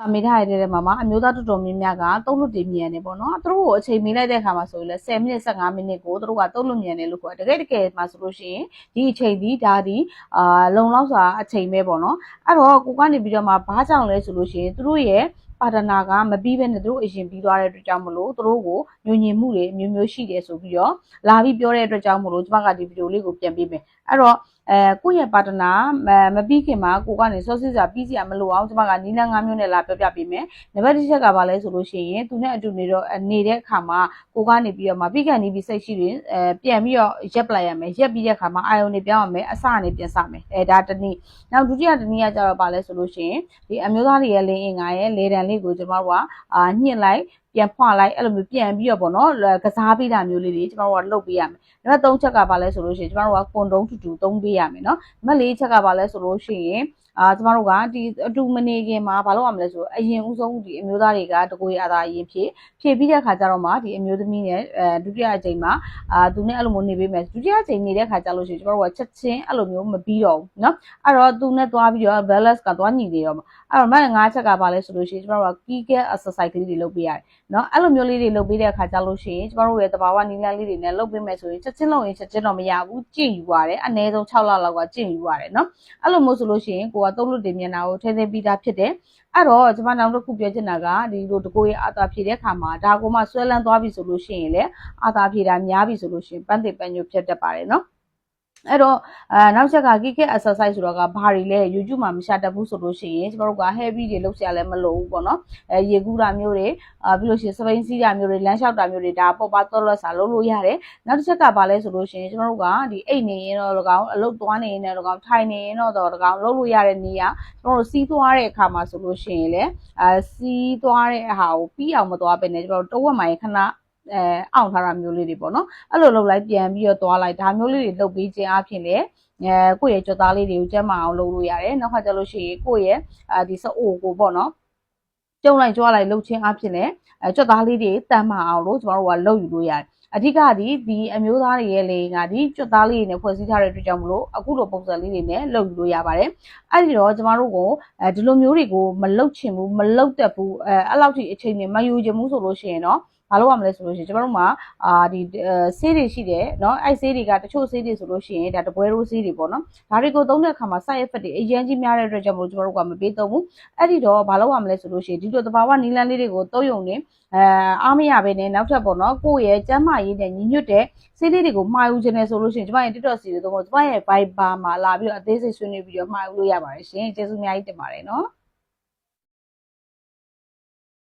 လာမိထားရတဲ့မှာမှာအမျိုးသားတော်တော်များများကသုံးလို့တင်မြန်နေပေါ့နော်သူတို့ကိုအချိန်မီလိုက်တဲ့အခါမှာဆိုရင်လည်း10မိနစ်15မိနစ်ကိုသူတို့ကသုံးလို့မြန်တယ်လို့ခေါ်တယ်တကယ်တကယ်မှာဆိုလို့ရှိရင်ဒီအချိန်ဒီဒါဒီအာလုံလောက်စွာအချိန်ပဲပေါ့နော်အဲ့တော့ကိုကနေပြီးတော့မှဘာကြောင့်လဲဆိုလို့ရှိရင်သူတို့ရဲ့ပါတနာကမပြီးဘဲနဲ့သူတို့အရင်ပြီးသွားတဲ့အတွက်ကြောင့်မလို့သူတို့ကိုညှို့ညင်မှုတွေအမျိုးမျိုးရှိတယ်ဆိုပြီးတော့လာပြီးပြောတဲ့အတွက်ကြောင့်မလို့ကျွန်မကဒီဗီဒီယိုလေးကိုပြန်ပေးမယ်အဲ့တော့ အဲကိုယ့်ရဲ့ပါတနာမပြီးခင်မှာကိုကနေစောစစ်စာပြီးစီရမလို့အောင်ကျွန်မကနီလန်း၅မျိုးနဲ့လာပြောပြပေးမယ်နံပါတ်တစ်ချက်ကဘာလဲဆိုလို့ရှိရင်သူနဲ့အတူနေတော့နေတဲ့အခါမှာကိုကနေပြီးတော့မှပြီးကန်နေပြီးစိတ်ရှိရင်အဲပြန်ပြီးတော့ရက်ပလိုက်ရမယ်ရက်ပြီးတဲ့အခါမှာအာယုန်နေပြောင်းရမယ်အစကနေပြန်စမယ်အဲဒါတနည်းနောက်ဒုတိယတနည်းကကြတော့ဘာလဲဆိုလို့ရှိရင်ဒီအမျိုးသားတွေရဲ့လင်းအင်္ဂါရဲ့လေတံလေးကိုကျွန်တော်တို့ကအာညှင့်လိုက် ပြန်ဖွာလိုက်အဲ့လိုမျိုးပြန်ပြီးတော့ပေါ့နော်ကစားပေးတာမျိုးလေးတွေကျွန်တော်တို့ကလုပ်ပေးရမယ်။နံပါတ်3ချက်ကဘာလဲဆိုလို့ရှိရင်ကျွန်တော်တို့ကကွန်တုံးတူတူသုံးပေးရမယ်နော်။နံပါတ်4ချက်ကဘာလဲဆိုလို့ရှိရင်အာကျမတို့ကဒီအတူမနေခင်မှာဘာလို့ရမလဲဆိုအရင်ဦးဆုံးဒီအမျိုးသားတွေကတကိုယ်ရအသာအရင်ဖြစ်ဖြစ်ပြီးတဲ့ခါကျတော့မှဒီအမျိုးသမီးနဲ့အဲဒုတိယအကြိမ်မှာအာသူနဲ့အဲ့လိုမျိုးနေပေးမယ်ဒုတိယအကြိမ်နေတဲ့ခါကျလို့ရှိရင်ကျမတို့ကချက်ချင်းအဲ့လိုမျိုးမပြီးတော့ဘူးเนาะအဲ့တော့သူနဲ့သွားပြီးတော့ balance ကသွားညီနေတော့မှာအဲ့တော့မှငါးချက်ကဘာလဲဆိုလို့ရှိရင်ကျမတို့က kegel exercise ကလေးတွေလုပ်ပေးရတယ် เนาะအဲ့လိုမျိုးလေးတွေလုပ်ပေးတဲ့အခါကျလို့ရှိရင်ကျမတို့ရဲ့တဘာဝနီလန်းလေးတွေနဲ့လုပ်ပေးမယ်ဆိုရင်ချက်ချင်းလုပ်ရင်ချက်ချင်းတော့မရဘူးကြင့်ယူရတယ်အနည်းဆုံး6လလောက်ကကြင့်ယူရတယ်เนาะအဲ့လိုမျိုးဆိုလို့ရှိရင်ကိုကသုံးလို့တင်မျက်နှာကိုထည့်ထည့်ပြီးသားဖြစ်တယ်အဲ့တော့ကျွန်မနောက်တစ်ခုပြောချင်တာကဒီလိုတကိုရဲ့အာသာဖြည့်တဲ့ခါမှာဒါကိုမှဆွဲလန်းသွားပြီဆိုလို့ရှိရင်လည်းအာသာဖြည့်တာများပြီဆိုလို့ရှိရင်ပန်းတိပန်းညိုဖြစ်တတ်ပါတယ်နော် အဲ့တော့အဲနောက်ချက်က kick exercise ဆိုတော့ကဘာတွေလဲ YouTube မှာမရှာတတ်ဘူးဆိုလို့ရှိရင်ကျမတို့က heavy တွေလုပ်စရာလည်းမလိုဘူးပေါ့နော်အဲရေကူးတာမျိုးတွေအာပြီးလို့ရှိရင်စပိန်စီးတာမျိုးတွေလမ်းလျှောက်တာမျိုးတွေဒါပေါ့ပါတော့လို့စာလုပ်လို့ရတယ်နောက်တစ်ချက်ကဘာလဲဆိုလို့ရှိရင်ကျမတို့ကဒီအိတ်နေရင်တော့၎င်းအလုပ်သွားနေရင်တော့၎င်းထိုင်နေရင်တော့တော့၎င်းလုပ်လို့ရတဲ့နေရာကျမတို့စီးသွားတဲ့အခါမှာဆိုလို့ရှိရင်လည်းအဲစီးသွားတဲ့ဟာကိုပြီးအောင်မသွားပဲねကျမတို့တဝက်မှရင်ခဏ အဲအောင်ထားတာမျိုးလေးတွေပေါ့နော်အဲ့လိုလုပ်လိုက်ပြန်ပြီးတော့သွားလိုက်ဒါမျိုးလေးတွေလုပ်ပြီးခြင်းအပြင်လည်းအဲကိုယ့်ရဲ့ကြွသားလေးတွေကိုကျန်းမာအောင်လုပ်လို့ရတယ်နောက်ခါကျလို့ရှိရင်ကိုယ့်ရဲ့အဲဒီစအိုကိုပေါ့နော်ကျုံလိုက်ကြွားလိုက်လှုပ်ခြင်းအဖြစ်လည်းအဲကြွသားလေးတွေတန်မာအောင်လို့ကျမတို့ကလှုပ်ယူလို့ရတယ်အဓိကဒီဒီအမျိုးသားတွေရဲ့လေကဒီကြွသားလေးတွေနဲ့ဖွဲ့စည်းထားတဲ့အတွက်ကြောင့်မလို့အခုလိုပုံစံလေးတွေနဲ့လုပ်ယူလို့ရပါတယ်အဲ့ဒီတော့ကျမတို့ကိုအဲဒီလိုမျိုးတွေကိုမလုတ်ချင်ဘူးမလုတ်တတ်ဘူးအဲအဲ့လောက်ထိအချိန်နဲ့မယူချင်ဘူးဆိုလို့ရှိရင်တော့ ဘာလို့ရမလဲဆိုလို့ရှိရင်ကျမတို့မှာအာဒီဆေးတွေရှိတယ်เนาะအဲ့ဆေးတွေကတချို့ဆေးတွေဆိုလို့ရှိရင်ဒါတပွဲရိုးဆေးတွေပေါ့နော်ဒါတွေကိုသုံးတဲ့အခါမှာ side effect တွေအရင်ကြီးများတဲ့အတွက်ကြောင့်မလို့ကျမတို့ကမပေးသုံးဘူးအဲ့ဒီတော့ဘာလို့ရမလဲဆိုလို့ရှိရင်ဒီလိုတဘာဝနီလန်းလေးတွေကိုသုံးယုံနေအဲအားမရဘဲနဲ့နောက်ထပ်ပေါ့နော်ကိုယ့်ရဲ့ကျန်းမာရေးနဲ့ညီညွတ်တဲ့ဆေးလေးတွေကိုမှာယူခြင်းနဲ့ဆိုလို့ရှိရင်ကျမရဲ့ TikTok စီတွေသုံးဖို့ကျမရဲ့ Viber မှာလာပြီးတော့အသေးစိတ်ဆွေးနွေးပြီးတော့မှာယူလို့ရပါတယ်ရှင်ကျေးဇူးအများကြီးတင်ပါတယ်နော်